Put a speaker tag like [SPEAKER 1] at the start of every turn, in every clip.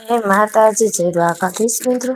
[SPEAKER 1] જય માતાજી જય દ્વારકાધીશ મિત્રો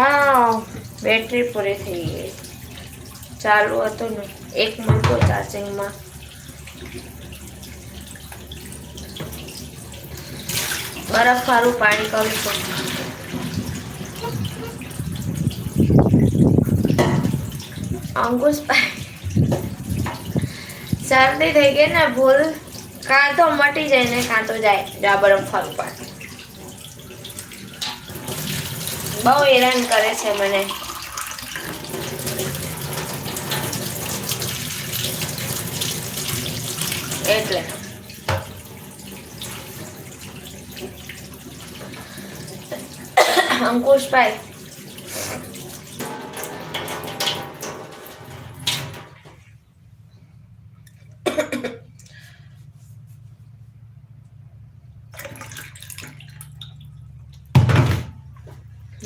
[SPEAKER 1] હા બેટરી પૂરી થઈ ગઈ. ચાલુ હતું ને, એક મૂકો ચાર્જિંગમાં બરફ વાળું પાણી કરું છું અંકુશ શરદી થઈ ગઈ ને, ભૂલ. કાં તો મટી જાય ને કાં તો જાય જા બરફ વાળું પાણી. બહુ હેરાન કરે છે મને. એટલે. અંકુશભાઈ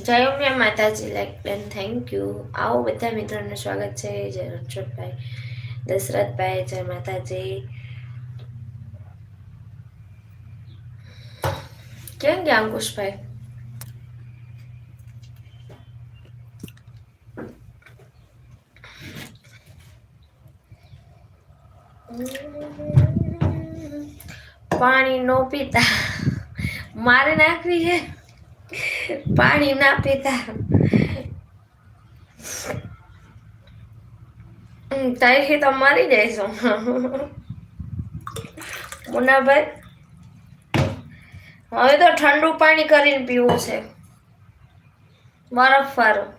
[SPEAKER 1] જય ઉમિયા માતાજી લાઈક ડન થેન્ક યુ આવો બધા મિત્રોને સ્વાગત છે. જય રણછોડભાઈ દશરથભાઈ, જય માતાજી. કેમ ગયા અંકુશભાઈ? પાણી નો પીતા. મારે નાખવી છે? પાણી ના પીતા ત્યાંથી તો મરી જઈશું મુનાભાઈ, હવે તો ઠંડુ પાણી કરીને પીવું છે. બરફ વાળું.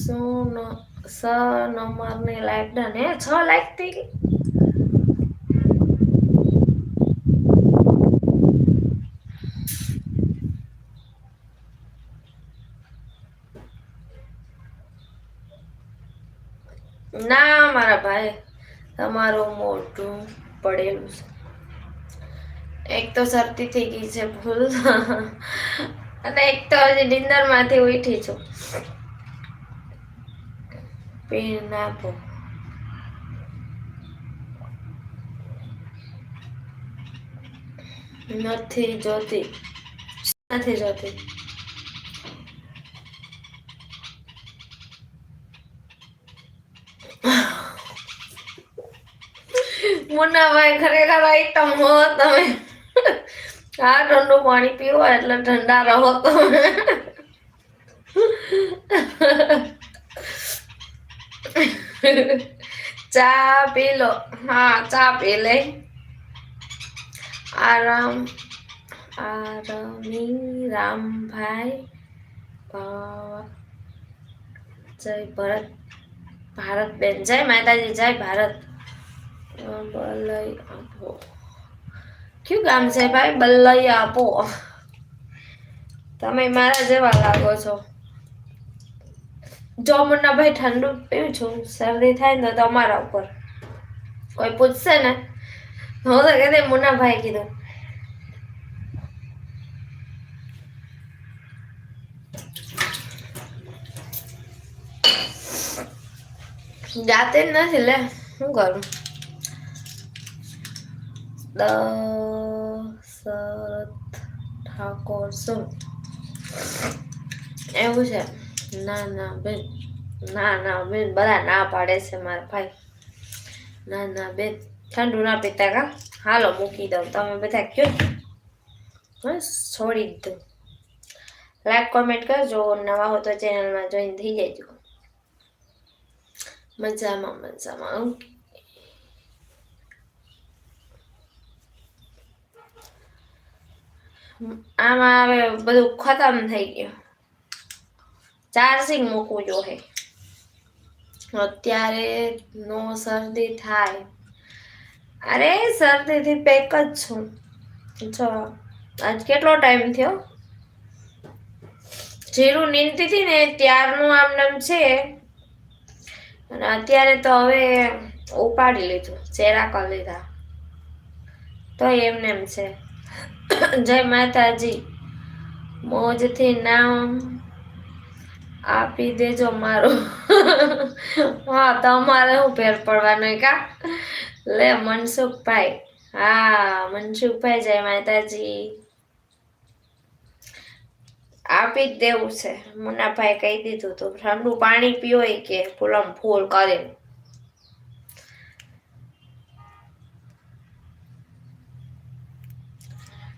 [SPEAKER 1] શું સ નંબરની લાઈક ડન હે છ લાઈક ના, મારા ભાઈ, તમારું મોટું પડેલું છે. એક તો શરતી થઈ ગઈ છે ભૂલ. અને એક તો હજી ડિનરમાંથી ઉઠી છું. પીણ નાખો નથી જોતી નથી જોતી મુન્નાભાઈ ખરેખર આઈટમ હો તમે. આ ઠંડુ પાણી પીવો એટલે ઠંડા રહો તમે. ચા પી હા, ચા પી લે. આરામ આરામી રામભાઈ જય ભરત ભારત બેન જય માતાજી, જય ભારત. બલય આપો. કયું ગામ છે ભાઈ? બલય આપો. તમે મારા જેવા લાગો છો. જો મુન્નાભાઈ ઠંડુ પીવું છું, શરદી થાય ને તો તમારા ઉપર. કોઈ પૂછશે ને? હું તો કહેતી મુન્નાભાઈ કીધું. જાતે જ નથી લે, શું કરું? દશરથ ઠાકોર શું? એવું છે. ના ના, બેન. ના ના, બેન, બધા ના પાડે છે મારા ભાઈ. ના ના, બેન. ઠંડુ ના પીતા કા? હાલો, મૂકી દઉં. તમે બધા કયો બસ છોડી દઉં લાઈક કોમેન્ટ કરજો. નવા હો તો ચેનલમાં જોઈન થઈ જજો. મજામાં મજામાં. ઓકે. આમાં હવે બધું ખતમ થઈ ગયું. ચાર્જિંગ મૂકવું જોઈએ અત્યારે નો શરદી થાય. અરે શરદીથી પેક જ છું. જો આજ કેટલો ટાઈમ થયો? જીરું નીંદતી હતી ને ત્યારનું આમ નામ છે. અને અત્યારે તો હવે ઉપાડી લીધું, ચેરા કરી લીધા. તો એમને એમ છે. જય માતાજી. મોજથી નામ આપી દેજો મારો. હા, તમારે શું ફેર પડવાનો કા લે, મનસુખભાઈ. હા, મનસુખભાઈ જય માતાજી. આપી જ દેવું છે. મુન્નાભાઈ કહી દીધું તો, ઠંડુ પાણી પીઓ કે ફૂલમ ફૂલ કરીને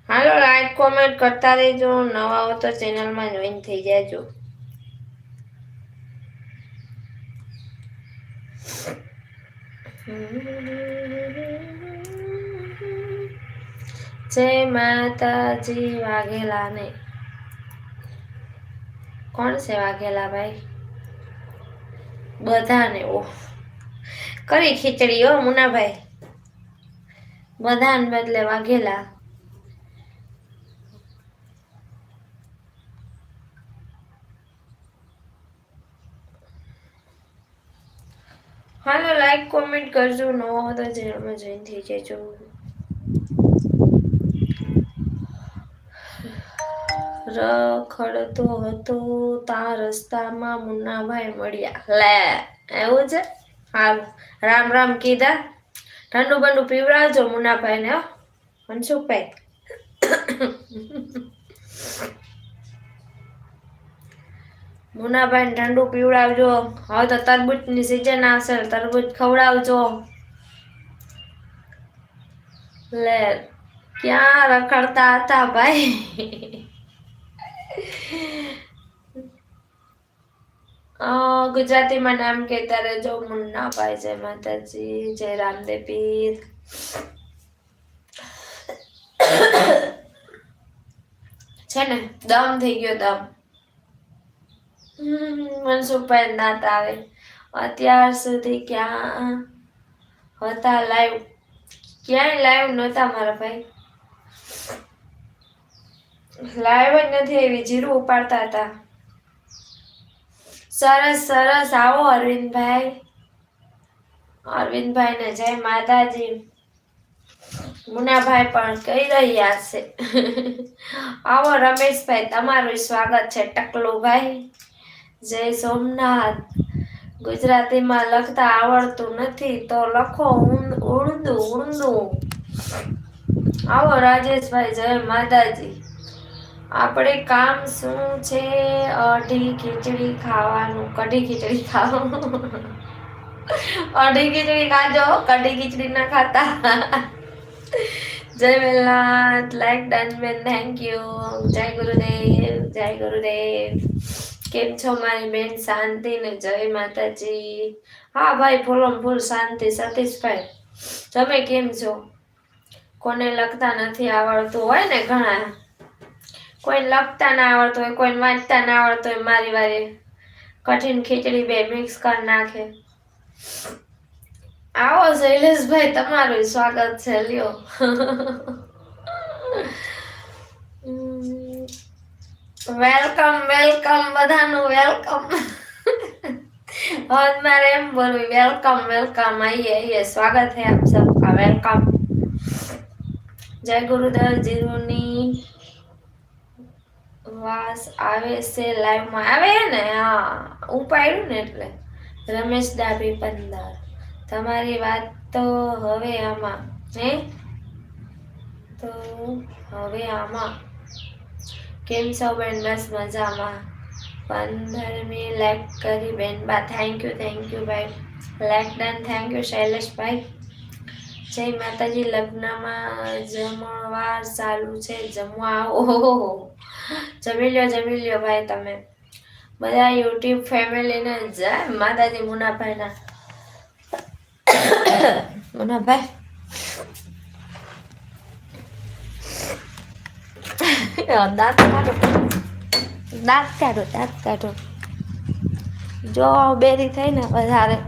[SPEAKER 1] હાલો લાઈક કોમેન્ટ કરતા રહેજો. નવા હો તો ચેનલમાં જોઈન થઈ જાજો. જય માતાજી વાઘેલા ને કોણ છે વાઘેલા ભાઈ બધાને ઓ કરી ખીચડી હો, મુનાભાઈ. બધાને બદલે વાઘેલા. હાલો લાઈક કોમેન્ટ કરજો. નવો હતો ચેનલમાં જોઈન થઈ જજો રખડતો હતો, તા રસ્તામાં મુન્નાભાઈ મળ્યા. લે, એવું છે? હાલ, રામ રામ કીધા. ઠંડુ બંડુ પીવડાવજો મુન્નાભાઈ ને મનસુખભાઈ. મુનાભાઈ ઠંડુ પીવડાવજો. હવે તો તરબૂચની સિઝન આવશે તરબૂચ ખવડાવજો. લે, ક્યાં રખડતા હતા ભાઈ? ગુજરાતીમાં નામ કહેતા રહેજો. મુન્નાભાઈ જય માતાજી, જય રામદેવ પીર. છે ને? દમ થઈ ગયો દમ. મનસુખભાઈ નાત આવે. અત્યાર સુધી ક્યાં હતા લાઈવ ક્યાંય લાઈવ નહોતા મારા ભાઈ. લાઈવ જ નથી એવી જીરું ઉપાડતા હતા. સરસ સરસ, આવો અરવિંદભાઈ. અરવિંદભાઈ ને જય માતાજી. મુનાભાઈ પણ કહી રહ્યા છે. આવો રમેશભાઈ, તમારું સ્વાગત છે ટકલુભાઈ. જય સોમનાથ. ગુજરાતીમાં લખતા આવડતું નથી તો લખો ઉર્દુ ઉર્દુ આવો રાજેશભાઈ, જય માતાજી. આપણે કામ શું છે? અઢી ખીચડી ખાવાનું. કઢી ખીચડી ખાવાનું. અઢી ખીચડી ખાજો. કઢી ખીચડી ના ખાતા. જય વેલનાથ. લાઈક ડન બેન થેન્ક યુ જય ગુરુદેવ. જય ગુરુદેવ. કેમ છો મારી બેન શાંતિ ને જય માતાજી. હા ભાઈ ફૂલો ફૂલ શાંતિ, સતીશભાઈ. તમે કેમ છો? કોને લખતા નથી આવડતું હોય ને ઘણા. કોઈને લખતા ના આવડતું હોય કોઈને વાંચતા ના આવડતું હોય, મારી વારે કઠિન ખીચડી બે મિક્સ કરી નાખે. આવો શૈલેષભાઈ, તમારું સ્વાગત છે, લ્યો. વેલકમ વેલકમ, બધાનું વેલકમ. હવે મારે એમ બોલવું, વેલકમ વેલકમ, આઈએ આઈએ. સ્વાગત હે આપ સબકા, વેલકમ. જય ગુરુદેવજીની વાસ આવે છે લાઈવમાં. આવે ને? હા ઉપાડ્યું ને એટલે. રમેશ ડાભી પંદર. તમારી વાત તો હવે આમાં, હે? તો હવે આમાં. કેમ છો બેન? બસ મજામાં. પંદરમી લાઈક કરી બેન. બા થેન્ક યુ થેન્ક યુ ભાઈ. લાઈક ડન થેન્ક યુ શૈલેષભાઈ. જય માતાજી. લગ્નમાં જમણવાર ચાલુ છે. જમવા આવો. જમી લ્યો જમી લ્યો, ભાઈ, તમે. બધા યુટ્યુબ ફેમિલીને જય માતાજી, મુનાભાઈના. મુનાભાઈ દાંત કાઢો. દાંત કાઢો દાંત કાઢો. જો બેરી થઈ ને વધારે.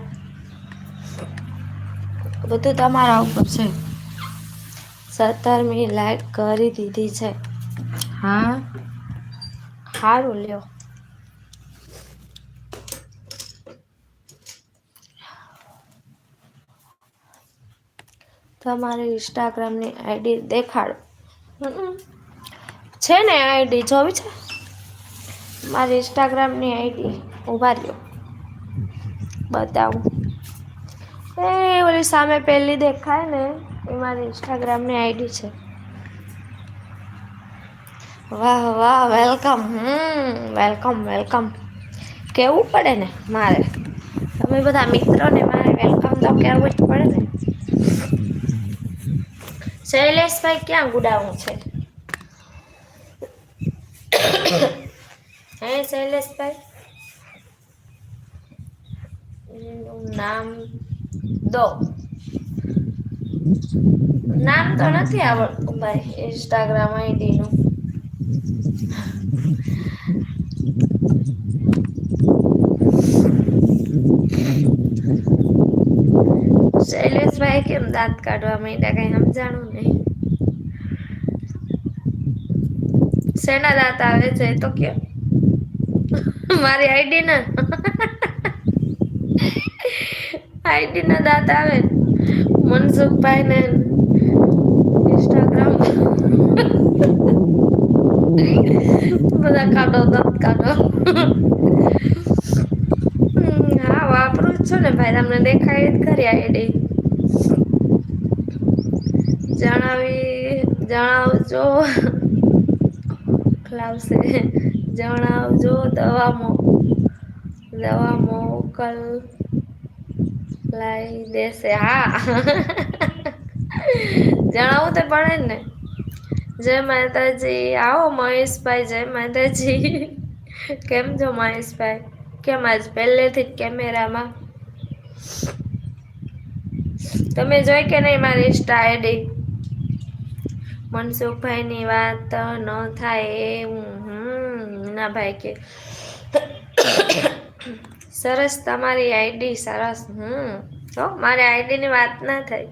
[SPEAKER 1] બધું તમારા ઉપર છે. સત્તરમી લાઈટ કરી દીધી છે. હા? સારું લ્યો. તમારી ઇન્સ્ટાગ્રામની આઈડી દેખાડો. છે ને આઈડી જોવી છે? મારી ઇન્સ્ટાગ્રામની આઈડી ઊભા રહ્યો. બતાવું. એ ઓલી સામે પહેલી દેખાય ને, એ મારી ઇન્સ્ટાગ્રામની આઈડી છે. વાહ વાહ, વેલકમ, હમ, વેલકમ વેલકમ. કેવું પડે ને મારે? તમે બધા મિત્રોને મારે વેલકમ તો કહેવું જ પડે ને. શૈલેષભાઈ ક્યાં ગુડાવું છે? હે શૈલેષભાઈ નામ દો. નામ તો નથી આવડતું ભાઈ ઇન્સ્ટાગ્રામ આઈડી નું. શૈલેષભાઈ કેમ દાંત કાઢવા માંડ્યા? કઈ સમજાણું નહીં. શેના દાંત આવે છે તો કે મારી આઈડી ના. આઈડી ના દાંત આવે. મનસુખભાઈ ને ઇન્સ્ટાગ્રામ બધા કાઢો, દાંત કાઢો. હા વાપરું જ છું ને ભાઈ, તમને દેખાય ખરી આઈડી જણાવી, જણાવજો. મોકલાવશે જણાવજો દવા દવા મોકલ લઈ દેશે. હા. જણાવવું તો પડે ને. જય માતાજી. આવો મહેશભાઈ, જય માતાજી. કેમ છો મહેશભાઈ? કેમ આજ પહેલેથી જ કેમેરામાં? તમે જોઈ કે નહીં મારી ઇન્સ્ટા આઈડી મનસુખભાઈની વાત ન થાય એવું હમ, ના ભાઈ કે. સરસ તમારી આઈડી, સરસ. હમ, હો, મારી આઈડીની વાત ના થાય.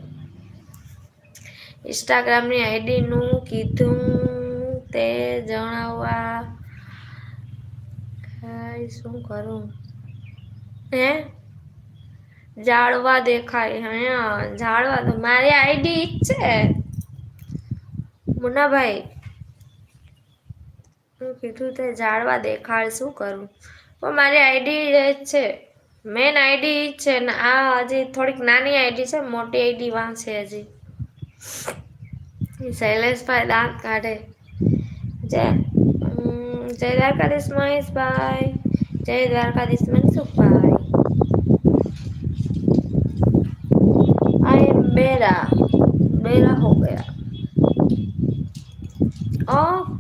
[SPEAKER 1] ઇન્સ્ટાગ્રામની આઈડીનું કીધું તે જણાવવા. શું કરું? હે? જાળવા દેખાય, હા, જાળવા તો મારી આઈડી છે. મુન્નાભાઈ, હું કીધું તે જાળવા દેખાડ શું કરું? પણ મારી આઈડી છે. મેન આઈડી છે ને આ હજી થોડીક નાની આઈડી છે, મોટી આઈડી વાંચે હજી. શૈલેષભાઈ દાંત કાઢે. જય જય દ્વારકાધીશ મહેશભાઈ, જય દ્વારકાધીશ મનસુખભાઈ.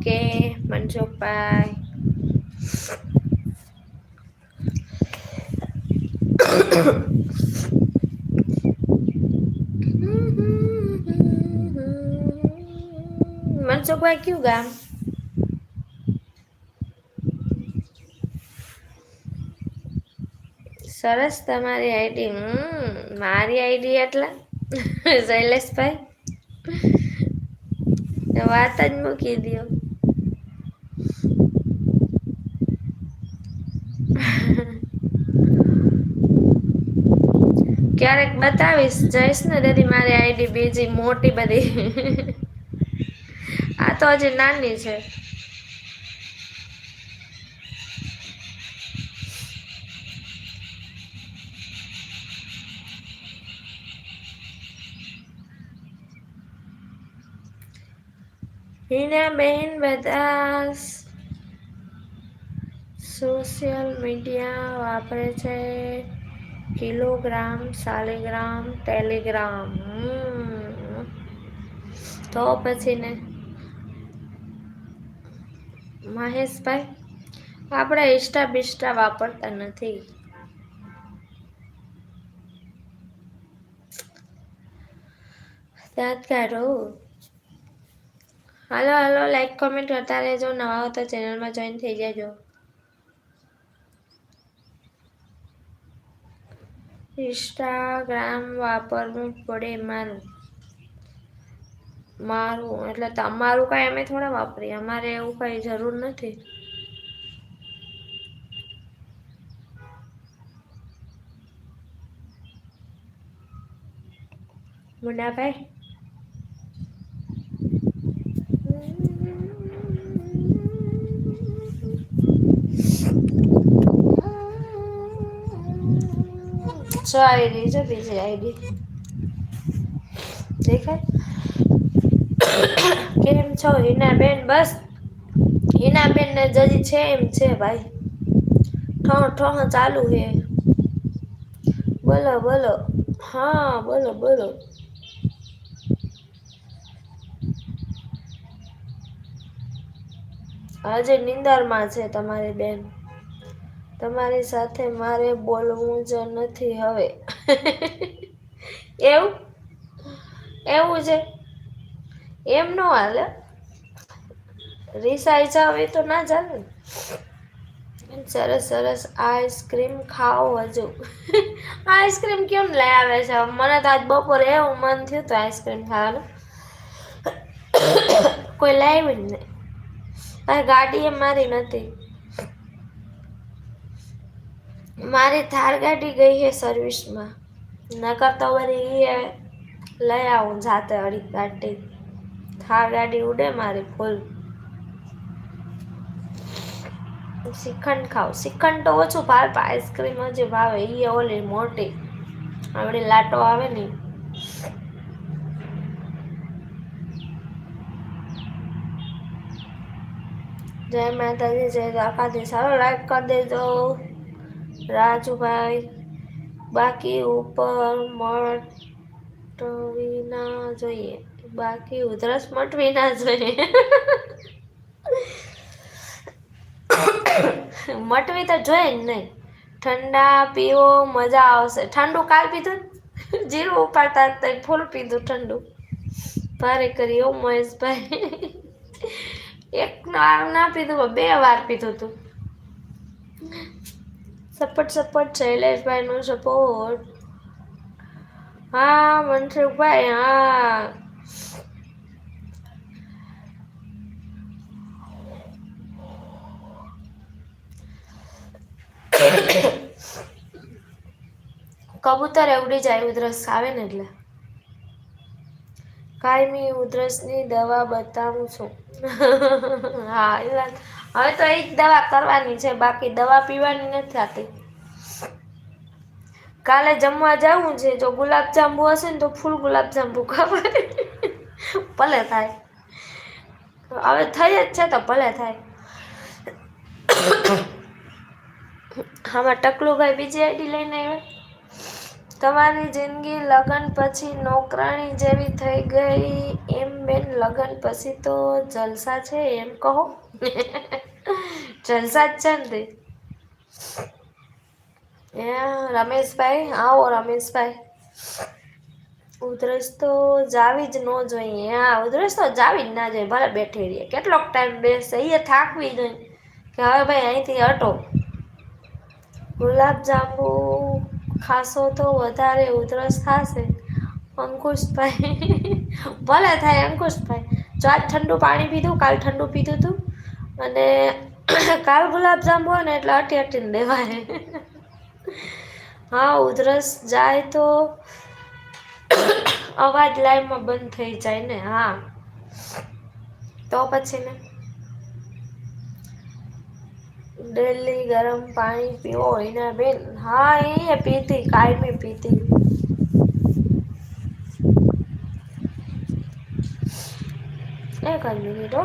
[SPEAKER 1] ઓકે મનસુખભાઈ મનસુખભાઈ કયું ગામ સરસ તમારી આઈડી મારી આઈડી એટલા શૈલેષભાઈ વાત જ મૂકી દો ક્યારેક બતાવીશ. જઈશ ને તેથી મારી આઈડી બીજી મોટી બધી. આ તો હજી નાની છે. હિના બેન બધા સોશિયલ મીડિયા વાપરે છે. કિલોગ્રામ, સાલીગ્રામ, ટેલિગ્રામ. તો પછી ને? મહેશભાઈ, આપણે ઇસ્ટા બિસ્ટા વાપરતા નથી. યાદ કરો. હાલો હાલો લાઈક કોમેન્ટ કરતા રહેજો નવા હો તો ચેનલમાં જોઈન થઈ જજો. ઇન્સ્ટાગ્રામ વાપરવું પડે મારું. મારું, એટલે તમારું કાંઈ અમે થોડા વાપરીએ. અમારે એવું કાંઈ જરૂર નથી. મુન્નાભાઈ છો આઈડી છે, બીજી આઈડી કેમ છો? હિનાબેન, બસ. હિનાબેન ને જજી છે એમ છે ભાઈ. ઠહ ઠહ ચાલુ છે. બોલો બોલો. હા, બોલો બોલો. હજે નિંદરમાં છે તમારી બેન. તમારી સાથે મારે બોલવું જ નથી હવે. એવું? એવું છે? એમ ન હાલે? રિસાઈ જાવ એ તો ના ચાલે ને. સરસ સરસ આઈસ્ક્રીમ ખાઓ હજુ. આઈસ્ક્રીમ કેમ લઈ આવે છે? મને તો આજ બપોરે એવું મન થયું હતું આઈસ્ક્રીમ ખાવાનું. કોઈ લાવ્યું જ નહીં. ગાડી એ મારી નથી. મારી થાર ગાડી ગઈ છે સર્વિસમાં. નકર તો વળી એ લઈ આવું જાતે અડી ગાડી થાર ગાડી ઉડે મારી ફૂલ. શ્રીખંડ ખાવ. શ્રીખંડ તો ઓછું ભાવે આઈસ્ક્રીમ જે ભાવે. એ ઓલી મોટી. આપણી લાટો આવે ને જય માતાજી, જય દ્વારકાધીશ. સારો લાઈક કરી દેજો. રાજુભાઈ, બાકી ઉપર મટવી ના જોઈએ. બાકી ઉધરસ મટવી ના જોઈએ. મટવી તો જોઈએ જ નહીં. ઠંડા પીવો, મજા આવશે. ઠંડુ કાલ પીધું જીરું ઉપાડતા તો ફૂલ પીધું ઠંડુ. ભારે કરી ઓ મહેશભાઈ. એક વાર ના પીધું બે વાર પીધું તું. સપોર્ટ સપોર્ટ શૈલેષભાઈનું સપોર્ટ હા મનસુખભાઈ હા કબૂતર એવડી જાય ઉધરસ આવે ને એટલે કાયમી ઉધરસની દવા બતાવું છું હા એ વાત હવે તો એક દવા કરવાની છે, બાકી દવા પીવાની નથી થતી. કાલે જમવા જવું છે, જો ગુલાબજાંબુ હશે ને તો ફૂલ ગુલાબજાંબુ ખાવા ભલે થાય. હવે થઈ જ છે તો ભલે થાય. આમાં ટકલુભાઈ બીજી આઈડી લઈને આવ્યા. તમારી જિંદગી, લગ્ન પછી નોકરાણી જેવી થઈ ગઈ. એમ બેન, લગ્ન પછી તો જલસા છે, એમ કહો. જલસા જ છે ને એ રમેશભાઈ, આવો રમેશભાઈ. ઉધરસ તો જાવી જ ન જોઈએ. હા, ઉધરસ તો જાવી જ ના જોઈએ. ભલે બેઠી રહીએ. કેટલોક ટાઈમ બેસે એ થાકવી જોઈએ કે હવે ભાઈ અહીંથી હટો. ગુલાબજાંબુ ખાશો તો વધારે ઉધરસ થશે. અંકુશભાઈ, ભલે થાય અંકુશભાઈ. જો આજ ઠંડુ પાણી પીધું, કાલ ઠંડુ પીધું હતું અને કાલ ગુલાબ જાંબુ હોય ને એટલે અટી અટીને દેવાય. હા, ઉધરસ જાય તો અવાજ લાઈવમાં બંધ થઈ જાય ને, હા. તો પછી ને? ડેલી ગરમ પાણી પીવો એના બેન હા, એ પીતી, કાયમી પીતી. એક જ મિનિટ હો.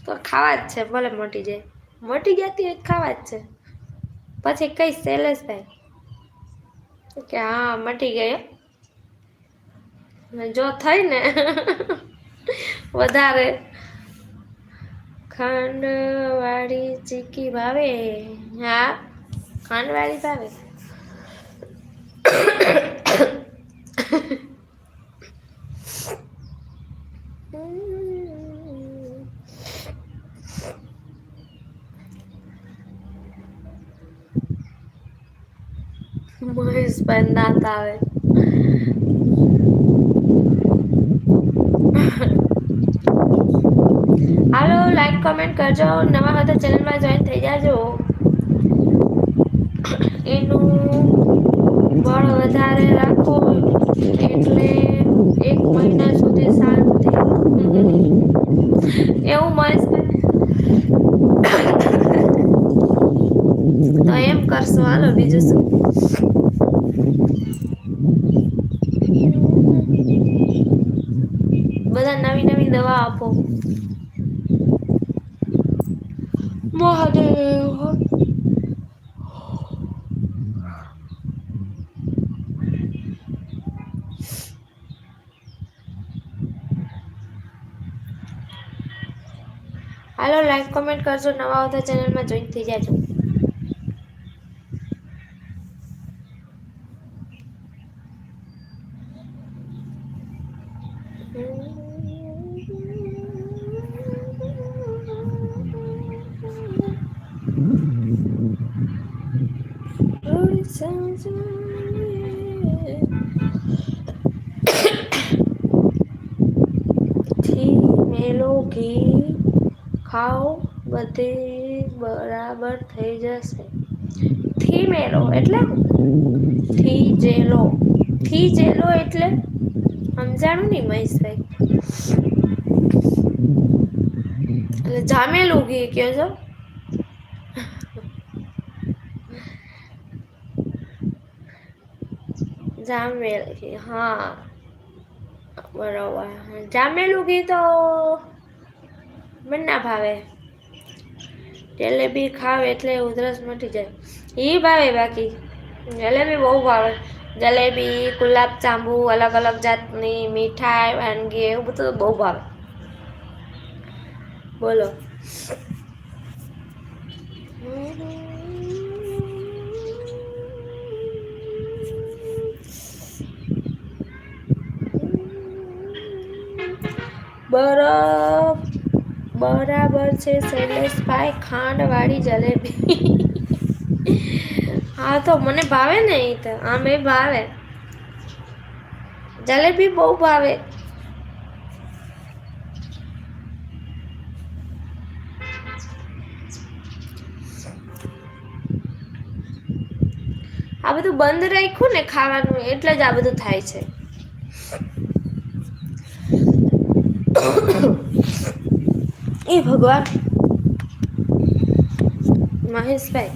[SPEAKER 1] તો ખાવા જ છે, ભલે મટી જાય. મટી જતી હોય ખાવા જ છે. પછી કઈ શૈલેષભાઈ કે હા, મટી. ને જો થઈ ને, વધારે. ખાંડ વાળી ચીકી ભાવે. હા ખાંડ વાળી ભાવે. મહેશભાઈ નાતા આવે હાલો લાઈક કમેન્ટ કરજો. નવા હોય તો ચેનલમાં જોઈન થઈ જાજો. એનું બળ વધારે રાખો એટલે એક મહિના સુધી શાંતિ. એવું મળશે. તો એમ કરશો. હાલો, બીજું શું? બધા નવી નવી દવા આપો મહાદેવ હાલો લાઈક કમેન્ટ કરજો. નવા આવતા ચેનલમાં જોઈન થઈ જાજો. બધે બરાબર થઈ જશે. થી મેલો એટલે? થી જેલો. થી જેલો એટલે? સમજાણું નહીં મહેશભાઈ? એટલે જામેલું ઘી કહો છો? જામેલ ઘી હા. બરોબર. જામેલું ઘી તો મને ના ભાવે. જલેબી ખાવ એટલે ઉધરસ મટી જાય એ ભાવે બાકી જલેબી બહુ ભાવે જલેબી ગુલાબ જાંબુ અલગ અલગ જાતની મીઠાઈ વાનગી એવું બધું બહુ ભાવે બોલો બરફ બરાબર છે શૈલેષભાઈ ખાંડ ખાંડવાળી જલેબી. હા, તો મને ભાવે ને એ તો. મેં ભાવે. જલેબી બહુ ભાવે. આ બધું બંધ રાખ્યું ને ખાવાનું, એટલે જ આ બધું થાય છે. એ ભગવાન. મહેશભાઈ.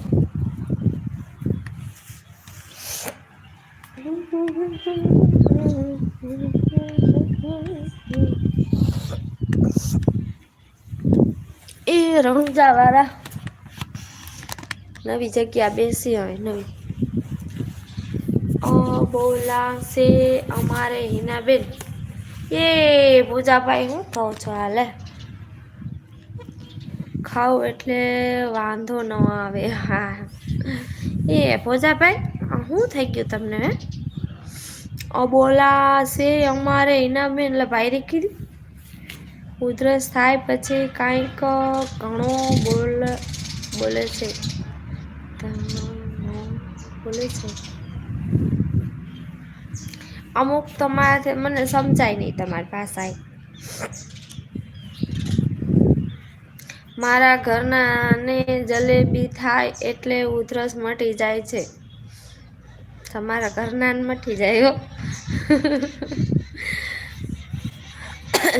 [SPEAKER 1] એ રણુજા નવી જગ્યા બેસી હવે, નવી. બોલાશે અમારે હિનાબેન. એ પૂજાભાઈ હું કહું છું હાલે. ખાવ એટલે વાંધો ન આવે. હા. એ ભોજાભાઈ શું થઈ ગયું તમને? હે બોલાશે અમારે હિનાબેન એટલે ભાઈ કીધી. ઉધરસ થાય પછી કાંઈક ઘણો બોલ, બોલે છે. બોલે છે. અમુક તમારાથી મને સમજાય નહીં તમારી ભાષા મારા ઘરના ને જલેબી થાય એટલે ઉધરસ મટી જાય છે. તમારા ઘરના મટી જાય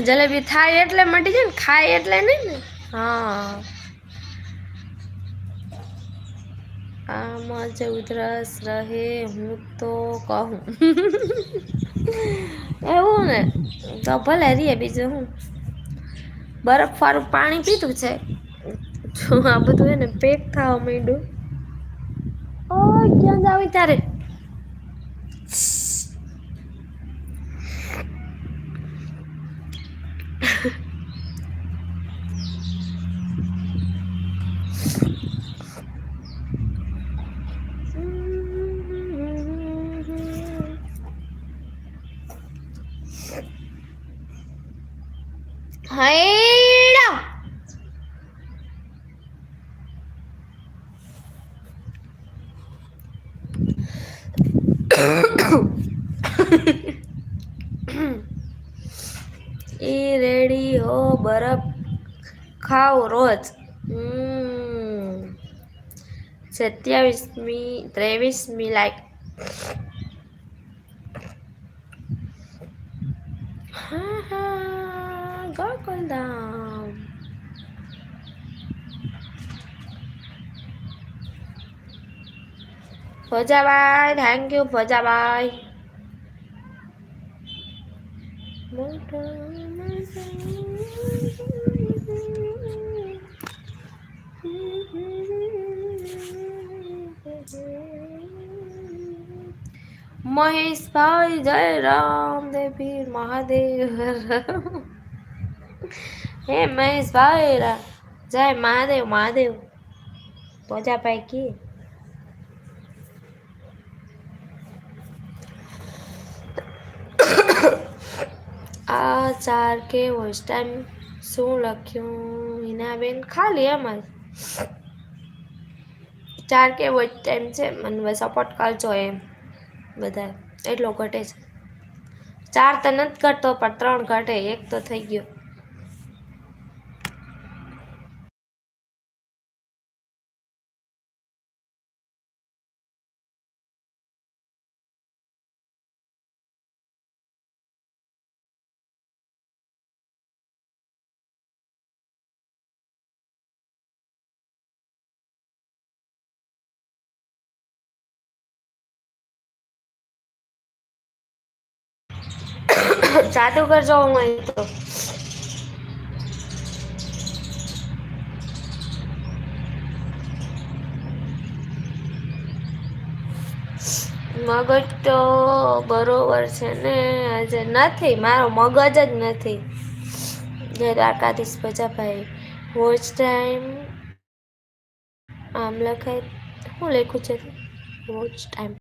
[SPEAKER 1] જલેબી થાય એટલે મટી જાય ને, ખાય એટલે નહીં ને? હા. આમાં જ ઉધરસ રહે હું તો કહું. એવું ને? તો ભલે રીએ બીજું હું. બરફ વાળું પાણી પીધું છે? આ બધું એને પેક થવા માંડ્યું. ઓ, ક્યાં જાવ ત્યારે હૈડા એ રેડી હો બરફ ખાઓ રોજ સત્યાવીસમી ત્રેવીસમી લાઈક હા હા ગોકુલધામ ભજાબાઈ થેન્ક યુ ભજાબાઈ મહેશભાઈ જય રામ દેવી મહાદેવ હે મહેશભાઈ જય મહાદેવ મહાદેવ. ભજાભાઈ કી? આ ચાર કે વોઇસ ટાઈમ શું લખ્યું? હિનાબેન, ખાલી એમ જ. ચાર કે વોઇસ ટાઈમ છે, મને સપોર્ટ કરજો એમ. બધા એટલો ઘટે છે. ચાર તો નથી ઘટતો, પણ ત્રણ ઘટે. એક તો થઈ ગયો. જાદુગર જોવું હોય તો. મગજ તો બરોબર છે ને, આજે નથી, મારો મગજ જ નથી. દ્વારકાધીશ પ્રજાભાઈ. વોચ ટાઈમ આમ લખાય શું લખ્યું છે? Watch time